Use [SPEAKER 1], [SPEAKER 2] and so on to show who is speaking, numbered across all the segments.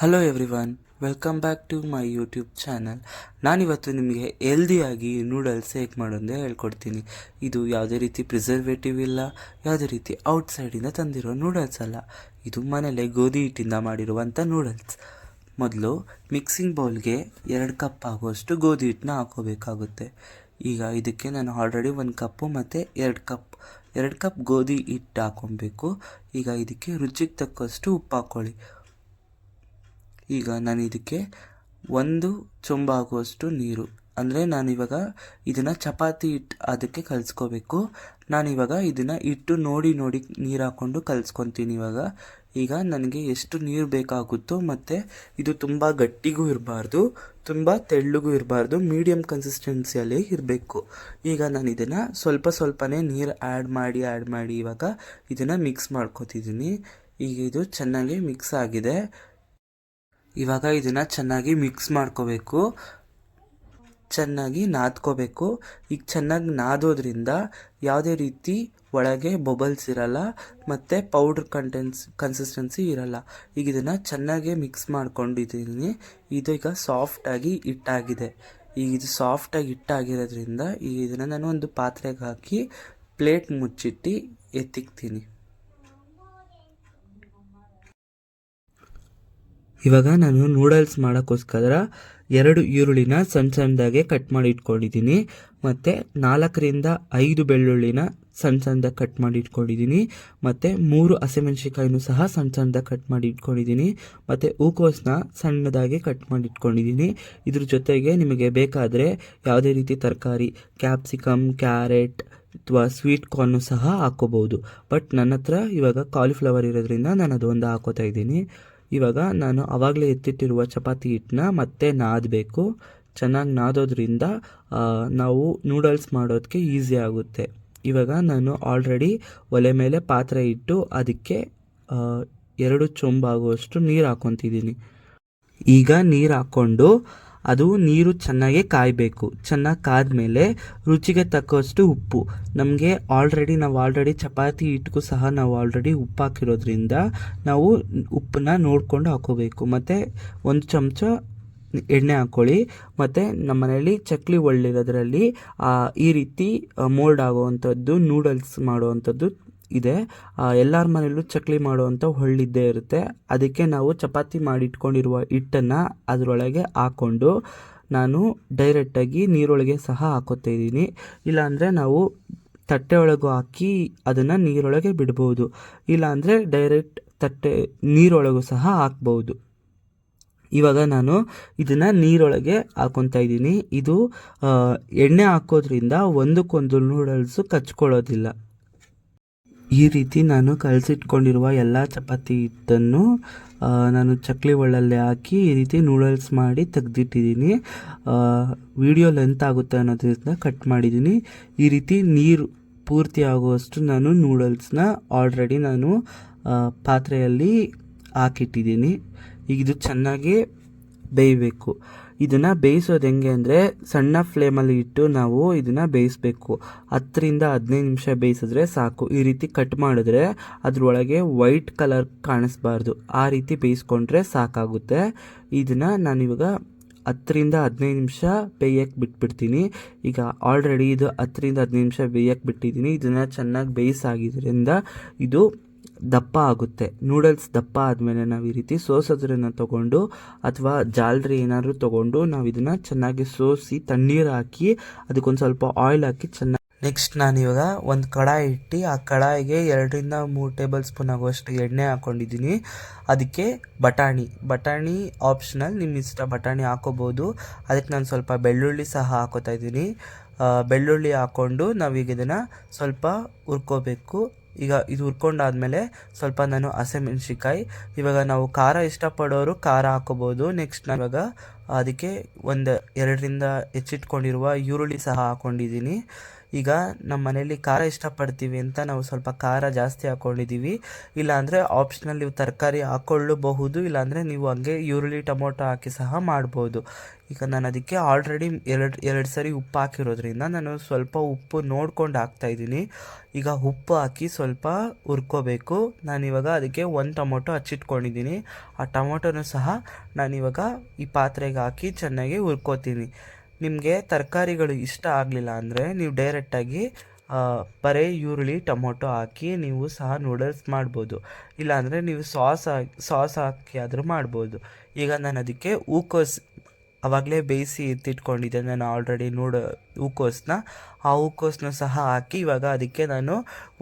[SPEAKER 1] Hello everyone welcome back to my YouTube channel ನಾನಿವತ್ತು ನಿಮಗೆ ಹೆಲ್ದಿಯಾಗಿ noodles ಹೇಗೆ ಮಾಡೋದೇ ಹೇಳ್ಕೊಡ್ತೀನಿ. ಇದು ಯಾವುದೇ ರೀತಿ ಪ್ರಿಸರ್ವೇಟಿವ್ ಇಲ್ಲ, ಯಾವುದೇ ರೀತಿ ಔಟ್ಸೈಡಿಂದ ತಂದಿರೋ ನೂಡಲ್ಸ್ ಅಲ್ಲ. ಇದು ಮನೆಯಲ್ಲೇ ಗೋಧಿ ಹಿಟ್ಟಿಂದ ಮಾಡಿರುವಂಥ ನೂಡಲ್ಸ್ ಮೊದಲು ಮಿಕ್ಸಿಂಗ್ ಬೌಲ್ಗೆ ಎರಡು ಕಪ್ ಆಗುವಷ್ಟು ಗೋಧಿ ಹಿಟ್ಟನ್ನ ಹಾಕೋಬೇಕಾಗುತ್ತೆ ಈಗ ಇದಕ್ಕೆ ನಾನು ಆಲ್ರೆಡಿ ಒಂದು ಕಪ್ಪು ಮತ್ತು ಎರಡು ಕಪ್ ಎರಡು ಕಪ್ ಗೋಧಿ ಹಿಟ್ಟು ಹಾಕೊಬೇಕು ಈಗ ಇದಕ್ಕೆ ರುಚಿಗೆ ತಕ್ಕಷ್ಟು ಉಪ್ಪು ಹಾಕ್ಕೊಳ್ಳಿ. ಈಗ ನಾನು ಇದಕ್ಕೆ ಒಂದು ಚೊಂಬ ಆಗುವಷ್ಟು ನೀರು. ಅಂದರೆ ನಾನಿವಾಗ ಇದನ್ನು ಚಪಾತಿ ಹಿಟ್ಟು ಅದಕ್ಕೆ ಕಲಿಸ್ಕೋಬೇಕು. ನಾನಿವಾಗ ಇದನ್ನು ಇಟ್ಟು ನೋಡಿ ನೋಡಿ ನೀರು ಹಾಕ್ಕೊಂಡು ಕಲಿಸ್ಕೊತೀನಿ ಇವಾಗ. ಈಗ ನನಗೆ ಎಷ್ಟು ನೀರು ಬೇಕಾಗುತ್ತೋ ಮತ್ತು ಇದು ತುಂಬ ಗಟ್ಟಿಗೂ ಇರಬಾರ್ದು, ತುಂಬ ತೆಳ್ಳಗೂ ಇರಬಾರ್ದು ಮೀಡಿಯಮ್ ಕನ್ಸಿಸ್ಟೆನ್ಸಿಯಲ್ಲಿ ಇರಬೇಕು. ಈಗ ನಾನು ಇದನ್ನು ಸ್ವಲ್ಪ ಸ್ವಲ್ಪನೇ ನೀರು ಆ್ಯಡ್ ಮಾಡಿ ಆ್ಯಡ್ ಮಾಡಿ ಇವಾಗ ಇದನ್ನು ಮಿಕ್ಸ್ ಮಾಡ್ಕೋತಿದ್ದೀನಿ ಈಗ ಇದು ಚೆನ್ನಾಗಿ ಮಿಕ್ಸ್ ಆಗಿದೆ. ಇವಾಗ ಇದನ್ನು ಚೆನ್ನಾಗಿ ಮಿಕ್ಸ್ ಮಾಡ್ಕೋಬೇಕು. ಚೆನ್ನಾಗಿ ನಾದ್ಕೋಬೇಕು. ಈಗ ಚೆನ್ನಾಗಿ ನಾದೋದ್ರಿಂದ ಯಾವುದೇ ರೀತಿ ಒಳಗೆ ಬಬಲ್ಸ್ ಇರಲ್ಲ, ಮತ್ತು ಪೌಡ್ರ್ ಕಂಟೆನ್ಸ್ ಕನ್ಸಿಸ್ಟೆನ್ಸಿ ಇರಲ್ಲ. ಈಗ ಇದನ್ನು ಚೆನ್ನಾಗಿ ಮಿಕ್ಸ್ ಮಾಡ್ಕೊಂಡಿದ್ದೀನಿ. ಇದು ಈಗ ಸಾಫ್ಟಾಗಿ ಹಿಟ್ಟಾಗಿದೆ ಈಗ ಇದು ಸಾಫ್ಟಾಗಿ ಹಿಟ್ಟಾಗಿರೋದ್ರಿಂದ ಈಗ ಇದನ್ನು ನಾನು ಒಂದು ಪಾತ್ರೆಗೆ ಹಾಕಿ ಪ್ಲೇಟ್ ಮುಚ್ಚಿಟ್ಟು ಎತ್ತಿಕ್ತೀನಿ. ಇವಾಗ ನಾನು ನೂಡಲ್ಸ್ ಮಾಡೋಕ್ಕೋಸ್ಕರ ಎರಡು ಈರುಳ್ಳಿನ ಸಣ್ಣ ಸಣ್ಣದಾಗೆ ಕಟ್ ಮಾಡಿ ಇಟ್ಕೊಂಡಿದ್ದೀನಿ. ಮತ್ತು ನಾಲ್ಕರಿಂದ ಐದು ಬೆಳ್ಳುಳ್ಳಿನ ಸಣ್ಣ ಸಣ್ಣದಾಗಿ ಕಟ್ ಮಾಡಿ ಇಟ್ಕೊಂಡಿದ್ದೀನಿ. ಮತ್ತು ಮೂರು ಹಸಿಮೆಣ್ಸಿಕಾಯಿನೂ ಸಹ ಸಣ್ಣ ಸಣ್ಣದಾಗ ಕಟ್ ಮಾಡಿ ಇಟ್ಕೊಂಡಿದ್ದೀನಿ. ಮತ್ತು ಹೂಕೋಸನ್ನ ಸಣ್ಣದಾಗಿ ಕಟ್ ಮಾಡಿ ಇಟ್ಕೊಂಡಿದ್ದೀನಿ. ಇದ್ರ ಜೊತೆಗೆ ನಿಮಗೆ ಬೇಕಾದರೆ ಯಾವುದೇ ರೀತಿ ತರಕಾರಿ ಕ್ಯಾಪ್ಸಿಕಮ್ ಕ್ಯಾರೆಟ್ ಅಥವಾ ಸ್ವೀಟ್ ಕಾರ್ನು ಸಹ ಹಾಕ್ಕೋಬೋದು. ಬಟ್ ನನ್ನ ಹತ್ರ ಇವಾಗ ಕಾಲಿಫ್ಲವರ್ ಇರೋದ್ರಿಂದ ನಾನು ಅದೊಂದು ಹಾಕೋತಾ ಇದ್ದೀನಿ. ಇವಾಗ ನಾನು ಆವಾಗಲೇ ಎತ್ತಿಟ್ಟಿರುವ ಚಪಾತಿ ಹಿಟ್ಟನ್ನ ಮತ್ತೆ ನಾದಬೇಕು. ಚೆನ್ನಾಗಿ ನಾದೋದ್ರಿಂದ ನಾವು ನೂಡಲ್ಸ್ ಮಾಡೋದಕ್ಕೆ ಈಸಿ ಆಗುತ್ತೆ. ಇವಾಗ ನಾನು ಆಲ್ರೆಡಿ ಒಲೆ ಮೇಲೆ ಪಾತ್ರೆ ಇಟ್ಟು ಅದಕ್ಕೆ ಎರಡು ಚೊಂಬಾಗುವಷ್ಟು ನೀರು ಹಾಕ್ಕೊತಿದ್ದೀನಿ ಈಗ ನೀರು ಹಾಕ್ಕೊಂಡು ಅದು ನೀರು ಚೆನ್ನಾಗಿ ಕಾಯಬೇಕು. ಚೆನ್ನಾಗಿ ಕಾದ ಮೇಲೆ ರುಚಿಗೆ ತಕ್ಕಷ್ಟು ಉಪ್ಪು. ನಮಗೆ ಆಲ್ರೆಡಿ ನಾವು ಆಲ್ರೆಡಿ ಚಪಾತಿ ಹಿಟ್ಟಿಗೂ ಸಹ ನಾವು ಆಲ್ರೆಡಿ ಉಪ್ಪು ಹಾಕಿರೋದ್ರಿಂದ ನಾವು ಉಪ್ಪನ್ನ ನೋಡಿಕೊಂಡು ಹಾಕೋಬೇಕು. ಮತ್ತು ಒಂದು ಚಮಚ ಎಣ್ಣೆ ಹಾಕ್ಕೊಳ್ಳಿ ಮತ್ತು ನಮ್ಮ ಮನೆಯಲ್ಲಿ ಚಕ್ಲಿ ಒಳ್ಳಿರೋದ್ರಲ್ಲಿ ಈ ರೀತಿ ಮೋಲ್ಡ್ ಆಗೋವಂಥದ್ದು ನೂಡಲ್ಸ್ ಮಾಡುವಂಥದ್ದು ಇದೆ. ಎಲ್ಲರ ಮನೆಯಲ್ಲೂ ಚಕ್ಲಿ ಮಾಡುವಂಥ ಹೊಳ್ಳಿದ್ದೇ ಇರುತ್ತೆ. ಅದಕ್ಕೆ ನಾವು ಚಪಾತಿ ಮಾಡಿಟ್ಕೊಂಡಿರುವ ಹಿಟ್ಟನ್ನು ಅದರೊಳಗೆ ಹಾಕ್ಕೊಂಡು ನಾನು ಡೈರೆಕ್ಟಾಗಿ ನೀರೊಳಗೆ ಸಹ ಹಾಕೋತಾ ಇದ್ದೀನಿ. ಇಲ್ಲಾಂದರೆ ನಾವು ತಟ್ಟೆ ಒಳಗೂ ಹಾಕಿ ಅದನ್ನು ನೀರೊಳಗೆ ಬಿಡ್ಬೋದು. ಇಲ್ಲಾಂದರೆ ಡೈರೆಕ್ಟ್ ತಟ್ಟೆ ನೀರೊಳಗೂ ಸಹ ಹಾಕ್ಬೋದು. ಇವಾಗ ನಾನು ಇದನ್ನು ನೀರೊಳಗೆ ಹಾಕೊತಾ ಇದ್ದೀನಿ. ಇದು ಎಣ್ಣೆ ಹಾಕೋದ್ರಿಂದ ಒಂದಕ್ಕೊಂದು ನೂಡಲ್ಸು ಕಚ್ಕೊಳ್ಳೋದಿಲ್ಲ. ಈ ರೀತಿ ನಾನು ಕಲಸಿಟ್ಕೊಂಡಿರುವ ಎಲ್ಲ ಚಪಾತಿ ಹಿಟ್ಟನ್ನು ನಾನು ಚಕ್ಲಿ ಒಳ್ಳಲ್ಲಿ ಹಾಕಿ ಈ ರೀತಿ ನೂಡಲ್ಸ್ ಮಾಡಿ ತೆಗೆದಿಟ್ಟಿದ್ದೀನಿ. ವಿಡಿಯೋ ಲೆಂತ್ ಆಗುತ್ತೆ ಅನ್ನೋದ್ರಿಂದ ಕಟ್ ಮಾಡಿದ್ದೀನಿ. ಈ ರೀತಿ ನೀರು ಪೂರ್ತಿ ಆಗುವಷ್ಟು ನಾನು ನೂಡಲ್ಸ್ನ ಆಲ್ರೆಡಿ ನಾನು ಪಾತ್ರೆಯಲ್ಲಿ ಹಾಕಿಟ್ಟಿದ್ದೀನಿ. ಈಗ ಇದು ಚೆನ್ನಾಗಿ ಬೇಯಬೇಕು. ಇದನ್ನು ಬೇಯಿಸೋದು ಹೆಂಗೆ ಅಂದರೆ ಸಣ್ಣ ಫ್ಲೇಮಲ್ಲಿ ಇಟ್ಟು ನಾವು ಇದನ್ನು ಬೇಯಿಸಬೇಕು. ಹತ್ತರಿಂದ ಹದಿನೈದು ನಿಮಿಷ ಬೇಯಿಸಿದ್ರೆ ಸಾಕು. ಈ ರೀತಿ ಕಟ್ ಮಾಡಿದ್ರೆ ಅದ್ರೊಳಗೆ ವೈಟ್ ಕಲರ್ ಕಾಣಿಸ್ಬಾರ್ದು. ಆ ರೀತಿ ಬೇಯಿಸ್ಕೊಂಡ್ರೆ ಸಾಕಾಗುತ್ತೆ. ಇದನ್ನು ನಾನಿವಾಗ ಹತ್ತರಿಂದ ಹದಿನೈದು ನಿಮಿಷ ಬೇಯಕ್ಕೆ ಬಿಟ್ಬಿಡ್ತೀನಿ. ಈಗ ಆಲ್ರೆಡಿ ಇದು ಹತ್ತರಿಂದ ಹದಿನೈದು ನಿಮಿಷ ಬೇಯಕ್ಕೆ ಬಿಟ್ಟಿದ್ದೀನಿ. ಇದನ್ನು ಚೆನ್ನಾಗಿ ಬೇಯಿಸಾಗಿದ್ದರಿಂದ ಇದು ದಪ್ಪ ಆಗುತ್ತೆ. ನೂಡಲ್ಸ್ ದಪ್ಪ ಆದಮೇಲೆ ನಾವು ಈ ರೀತಿ ಸೋಸೋದ್ರನ್ನ ತೊಗೊಂಡು ಅಥವಾ ಜಾಲರಿ ಏನಾದರೂ ತೊಗೊಂಡು ನಾವು ಇದನ್ನು ಚೆನ್ನಾಗಿ ಸೋಸಿ ತಣ್ಣೀರು ಹಾಕಿ ಅದಕ್ಕೊಂದು ಸ್ವಲ್ಪ ಆಯಿಲ್ ಹಾಕಿ ಚೆನ್ನಾಗಿ ನೆಕ್ಸ್ಟ್ ನಾನಿವಾಗ ಒಂದು ಕಡಾಯಿ ಇಟ್ಟು ಆ ಕಡಾಯಿಗೆ ಎರಡರಿಂದ ಮೂರು ಟೇಬಲ್ ಸ್ಪೂನ್ ಆಗುವಷ್ಟು ಎಣ್ಣೆ ಹಾಕ್ಕೊಂಡಿದ್ದೀನಿ ಅದಕ್ಕೆ ಬಟಾಣಿ. ಬಟಾಣಿ ಆಪ್ಷನಲ್ ನಿಮ್ಮ ಇಷ್ಟ ಬಟಾಣಿ ಹಾಕೋಬೋದು. ಅದಕ್ಕೆ ನಾನು ಸ್ವಲ್ಪ ಬೆಳ್ಳುಳ್ಳಿ ಸಹ ಹಾಕೋತಾ ಇದ್ದೀನಿ. ಬೆಳ್ಳುಳ್ಳಿ ಹಾಕ್ಕೊಂಡು ನಾವೀಗ ಇದನ್ನು ಸ್ವಲ್ಪ ಹುರ್ಕೋಬೇಕು. ಈಗ ಇದು ಹುರ್ಕೊಂಡಾದಮೇಲೆ ಸ್ವಲ್ಪ ನಾನು ಹಸಿಮೆಣ್ಸಿಕಾಯಿ ಇವಾಗ ನಾವು ಖಾರ ಇಷ್ಟಪಡೋರು ಖಾರ ಹಾಕೋಬೋದು ನೆಕ್ಸ್ಟ್ ನಾನು ಇವಾಗ ಅದಕ್ಕೆ ಒಂದು ಎರಡರಿಂದ ಹೆಚ್ಚಿಟ್ಕೊಂಡಿರುವ ಈರುಳ್ಳಿ ಸಹ ಹಾಕ್ಕೊಂಡಿದ್ದೀನಿ ಈಗ ನಮ್ಮ ಮನೆಯಲ್ಲಿ ಖಾರ ಇಷ್ಟಪಡ್ತೀವಿ ಅಂತ ನಾವು ಸ್ವಲ್ಪ ಖಾರ ಜಾಸ್ತಿ ಹಾಕ್ಕೊಂಡಿದ್ದೀವಿ ಇಲ್ಲಾಂದರೆ ಆಪ್ಷನಲ್ ನೀವು ತರಕಾರಿ ಹಾಕ್ಕೊಳ್ಳಬಹುದು ಇಲ್ಲಾಂದರೆ ನೀವು ಹಂಗೆ ಈರುಳ್ಳಿ, ಟೊಮೊಟೊ ಹಾಕಿ ಸಹ ಮಾಡ್ಬೋದು. ಈಗ ನಾನು ಅದಕ್ಕೆ ಆಲ್ರೆಡಿ ಎರಡು ಎರಡು ಸರಿ ಉಪ್ಪು ಹಾಕಿರೋದ್ರಿಂದ ನಾನು ಸ್ವಲ್ಪ ಉಪ್ಪು ನೋಡ್ಕೊಂಡು ಹಾಕ್ತಾಯಿದ್ದೀನಿ ಈಗ ಉಪ್ಪು ಹಾಕಿ ಸ್ವಲ್ಪ ಹುರ್ಕೋಬೇಕು. ನಾನಿವಾಗ ಅದಕ್ಕೆ ಒಂದು ಟೊಮೊಟೊ ಹಚ್ಚಿಟ್ಕೊಂಡಿದ್ದೀನಿ. ಆ ಟೊಮೊಟೊನೂ ಸಹ ನಾನಿವಾಗ ಈ ಪಾತ್ರೆಗೆ ಹಾಕಿ ಚೆನ್ನಾಗಿ ಹುರ್ಕೋತೀನಿ. ನಿಮಗೆ ತರಕಾರಿಗಳು ಇಷ್ಟ ಆಗಲಿಲ್ಲ ಅಂದರೆ ನೀವು ಡೈರೆಕ್ಟಾಗಿ ಬರೀ ಈರುಳ್ಳಿ, ಟೊಮೊಟೊ ಹಾಕಿ ನೀವು ಸಹ ನೂಡಲ್ಸ್ ಮಾಡ್ಬೋದು. ಇಲ್ಲಾಂದರೆ ನೀವು ಸಾಸ್ ಸಾಸ್ ಹಾಕಿ ಆದರೂ ಮಾಡ್ಬೋದು. ಈಗ ನಾನು ಅದಕ್ಕೆ ಹೂಕೋಸ್ ಅವಾಗಲೇ ಬೇಯಿಸಿ ಎತ್ತಿಟ್ಕೊಂಡಿದ್ದೆ ನಾನು ಆಲ್ರೆಡಿ ನೂಡ ಹೂಕೋಸನ್ನ ಆ ಹೂಕೋಸನ್ನ ಸಹ ಹಾಕಿ ಇವಾಗ ಅದಕ್ಕೆ ನಾನು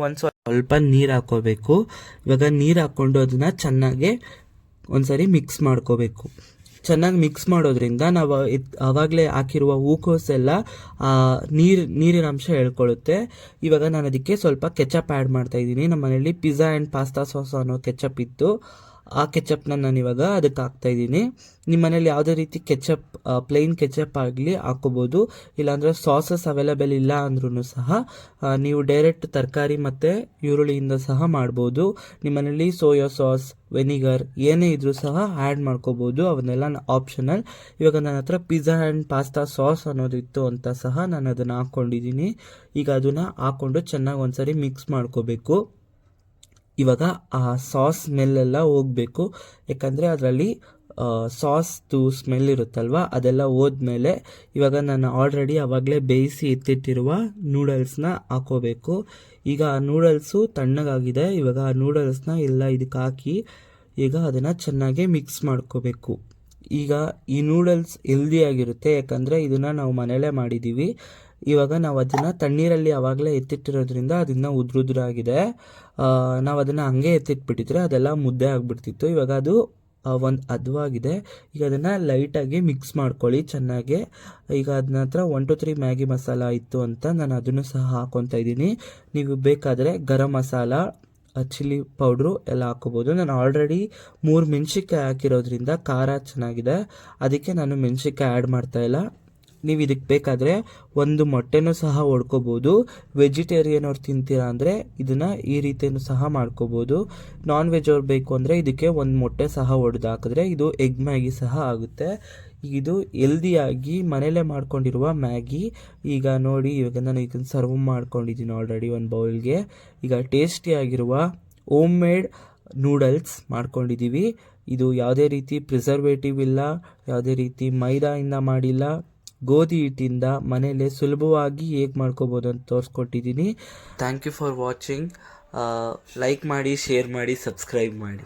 [SPEAKER 1] ಒಂದು ಸ್ವಲ್ಪ ನೀರು ಹಾಕೋಬೇಕು ಇವಾಗ ನೀರು ಹಾಕ್ಕೊಂಡು ಅದನ್ನು ಚೆನ್ನಾಗಿ ಒಂದ್ಸರಿ ಮಿಕ್ಸ್ ಮಾಡ್ಕೋಬೇಕು. ಚೆನ್ನಾಗಿ ಮಿಕ್ಸ್ ಮಾಡೋದ್ರಿಂದ ನಾವು ಆವಾಗಲೇ ಹಾಕಿರುವ ಹೂಕೋಸೆಲ್ಲ ನೀರು, ನೀರಿನ ಅಂಶ ಹೇಳ್ಕೊಳ್ಳುತ್ತೆ ಇವಾಗ ನಾನು ಅದಕ್ಕೆ ಸ್ವಲ್ಪ ಕೆಚಪ್ ಆ್ಯಡ್ ಮಾಡ್ತಾ ಇದ್ದೀನಿ. ನಮ್ಮ ಮನೇಲಿ ಪಿಜ್ಜಾ ಆ್ಯಂಡ್ ಪಾಸ್ತಾ ಸಾಸ್ ಅನ್ನೋ ಕೆಚಪ್ ಇತ್ತು. ಆ ಕೆಚಪ್ನ ನಾನು ಇವಾಗ ಅದಕ್ಕೆ ಹಾಕ್ತಾ ಇದ್ದೀನಿ. ನಿಮ್ಮ ಮನೇಲಿ ಯಾವುದೇ ರೀತಿ ಕೆಚಪ್ ಪ್ಲೈನ್ ಕೆಚಪ್ ಆಗಲಿ ಹಾಕೋಬೋದು ಇಲ್ಲಾಂದರೆ ಸಾಸಸ್ ಅವೈಲೇಬಲ್ ಇಲ್ಲ ಅಂದ್ರೂ ಸಹ ನೀವು ಡೈರೆಕ್ಟ್ ತರಕಾರಿ ಮತ್ತು ಈರುಳ್ಳಿಯಿಂದ ಸಹ ಮಾಡ್ಬೋದು. ನಿಮ್ಮ ಮನೇಲಿ ಸೋಯಾ ಸಾಸ್ ವೆನಿಗರ್ ಏನೇ ಇದ್ರೂ ಸಹ ಆ್ಯಡ್ ಮಾಡ್ಕೋಬೋದು. ಅವನ್ನೆಲ್ಲ ಆಪ್ಷನಲ್ ಇವಾಗ ನನ್ನ ಹತ್ರ ಪಿಜ್ಜಾ ಆ್ಯಂಡ್ ಪಾಸ್ತಾ ಸಾಸ್ ಅನ್ನೋದಿತ್ತು ಅಂತ ಸಹ ನಾನು ಅದನ್ನು ಹಾಕ್ಕೊಂಡಿದ್ದೀನಿ. ಈಗ ಅದನ್ನು ಹಾಕ್ಕೊಂಡು ಚೆನ್ನಾಗಿ ಒಂದ್ಸರಿ ಮಿಕ್ಸ್ ಮಾಡ್ಕೋಬೇಕು. ಇವಾಗ ಆ ಸಾಸ್ ಸ್ಮೆಲ್ಲೆಲ್ಲ ಹೋಗಬೇಕು. ಯಾಕಂದರೆ ಅದರಲ್ಲಿ ಸಾಸ್ದು ಸ್ಮೆಲ್ ಇರುತ್ತಲ್ವ, ಅದೆಲ್ಲ ಹೋದ್ಮೇಲೆ ಇವಾಗ ನಾನು ಆಲ್ರೆಡಿ ಆವಾಗಲೇ ಬೇಯಿಸಿ ಎತ್ತಿಟ್ಟಿರುವ ನೂಡಲ್ಸ್ನ ಹಾಕೋಬೇಕು. ಈಗ ಆ ನೂಡಲ್ಸು ತಣ್ಣಗಾಗಿದೆ. ಇವಾಗ ಆ ನೂಡಲ್ಸ್ನ ಎಲ್ಲ ಇದಕ್ಕೆ ಹಾಕಿ ಈಗ ಅದನ್ನು ಚೆನ್ನಾಗಿ ಮಿಕ್ಸ್ ಮಾಡ್ಕೋಬೇಕು. ಈಗ ಈ ನೂಡಲ್ಸ್ ಹೆಲ್ದಿಯಾಗಿರುತ್ತೆ ಯಾಕಂದರೆ ಇದನ್ನು ನಾವು ಮನೇಲೇ ಮಾಡಿದ್ದೀವಿ ಇವಾಗ ನಾವು ಅದನ್ನು ತಣ್ಣೀರಲ್ಲಿ ಆವಾಗಲೇ ಎತ್ತಿಟ್ಟಿರೋದ್ರಿಂದ ಅದನ್ನು ಉದ್ರುದ್ರಾಗಿದೆ. ನಾವು ಅದನ್ನು ಹಂಗೆ ಎತ್ತಿಟ್ಬಿಟ್ಟಿದ್ರೆ ಅದೆಲ್ಲ ಮುದ್ದೆ ಆಗಿಬಿಡ್ತಿತ್ತು. ಇವಾಗ ಅದು ಒಂದು ಹದವಾಗಿದೆ ಈಗ ಅದನ್ನು ಲೈಟಾಗಿ ಮಿಕ್ಸ್ ಮಾಡ್ಕೊಳ್ಳಿ ಚೆನ್ನಾಗಿ. ಈಗ ಅದನ್ನ ಹತ್ರ one two three Maggi masala ಇತ್ತು ಅಂತ ನಾನು ಅದನ್ನು ಸಹ ಹಾಕ್ಕೊತಾ ಇದ್ದೀನಿ. ನೀವು ಬೇಕಾದರೆ ಗರಂ ಮಸಾಲ ಚಿಲ್ಲಿ ಪೌಡ್ರು ಎಲ್ಲ ಹಾಕೋಬೋದು ನಾನು ಆಲ್ರೆಡಿ ಮೂರು ಮೆಣಸಿನ್ಕಾಯಿ ಹಾಕಿರೋದ್ರಿಂದ ಖಾರ ಚೆನ್ನಾಗಿದೆ. ಅದಕ್ಕೆ ನಾನು ಮೆಣಸಿನ್ಕಾಯಿ ಆ್ಯಡ್ ಮಾಡ್ತಾ ಇಲ್ಲ. ನೀವು ಇದಕ್ಕೆ ಬೇಕಾದರೆ ಒಂದು ಮೊಟ್ಟೆನೂ ಸಹ ಹೊಡ್ಕೋಬೋದು ವೆಜಿಟೇರಿಯನ್ ಅವ್ರು ತಿಂತೀರಾ ಅಂದರೆ ಇದನ್ನು ಈ ರೀತಿಯೂ ಸಹ ಮಾಡ್ಕೋಬೋದು. ನಾನ್ ವೆಜ್ ಅವ್ರು ಬೇಕು ಅಂದರೆ ಇದಕ್ಕೆ ಒಂದು ಮೊಟ್ಟೆ ಸಹ ಒಡೆದು ಹಾಕಿದ್ರೆ ಇದು ಎಗ್ ಮ್ಯಾಗಿ ಸಹ ಆಗುತ್ತೆ. ಇದು ಹೆಲ್ದಿಯಾಗಿ ಮನೇಲೇ ಮಾಡ್ಕೊಂಡಿರುವ ಮ್ಯಾಗಿ ಈಗ ನೋಡಿ, ಇವಾಗ ನಾನು ಇದನ್ನು ಸರ್ವ್ ಮಾಡ್ಕೊಂಡಿದ್ದೀನಿ ಆಲ್ರೆಡಿ ಒಂದು ಬೌಲ್ಗೆ ಈಗ ಟೇಸ್ಟಿಯಾಗಿರುವ ಓಮ್ ಮೇಡ್ ನೂಡಲ್ಸ್ ಮಾಡ್ಕೊಂಡಿದ್ದೀವಿ ಇದು ಯಾವುದೇ ರೀತಿ ಪ್ರಿಸರ್ವೇಟಿವ್ ಇಲ್ಲ, ಯಾವುದೇ ರೀತಿ ಮೈದಾಯಿಂದ ಮಾಡಿಲ್ಲ. ಗೋಧಿ ಹಿಟ್ಟಿಂದ ಮನೇಲೆ ಸುಲಭವಾಗಿ ಹೇಗೆ ಮಾಡ್ಕೋಬೋದು ಅಂತ ತೋರಿಸ್ಕೊಟ್ಟಿದ್ದೀನಿ thank you for watching like ಮಾಡಿ ಶೇರ್ ಮಾಡಿ ಸಬ್ಸ್ಕ್ರೈಬ್ ಮಾಡಿ.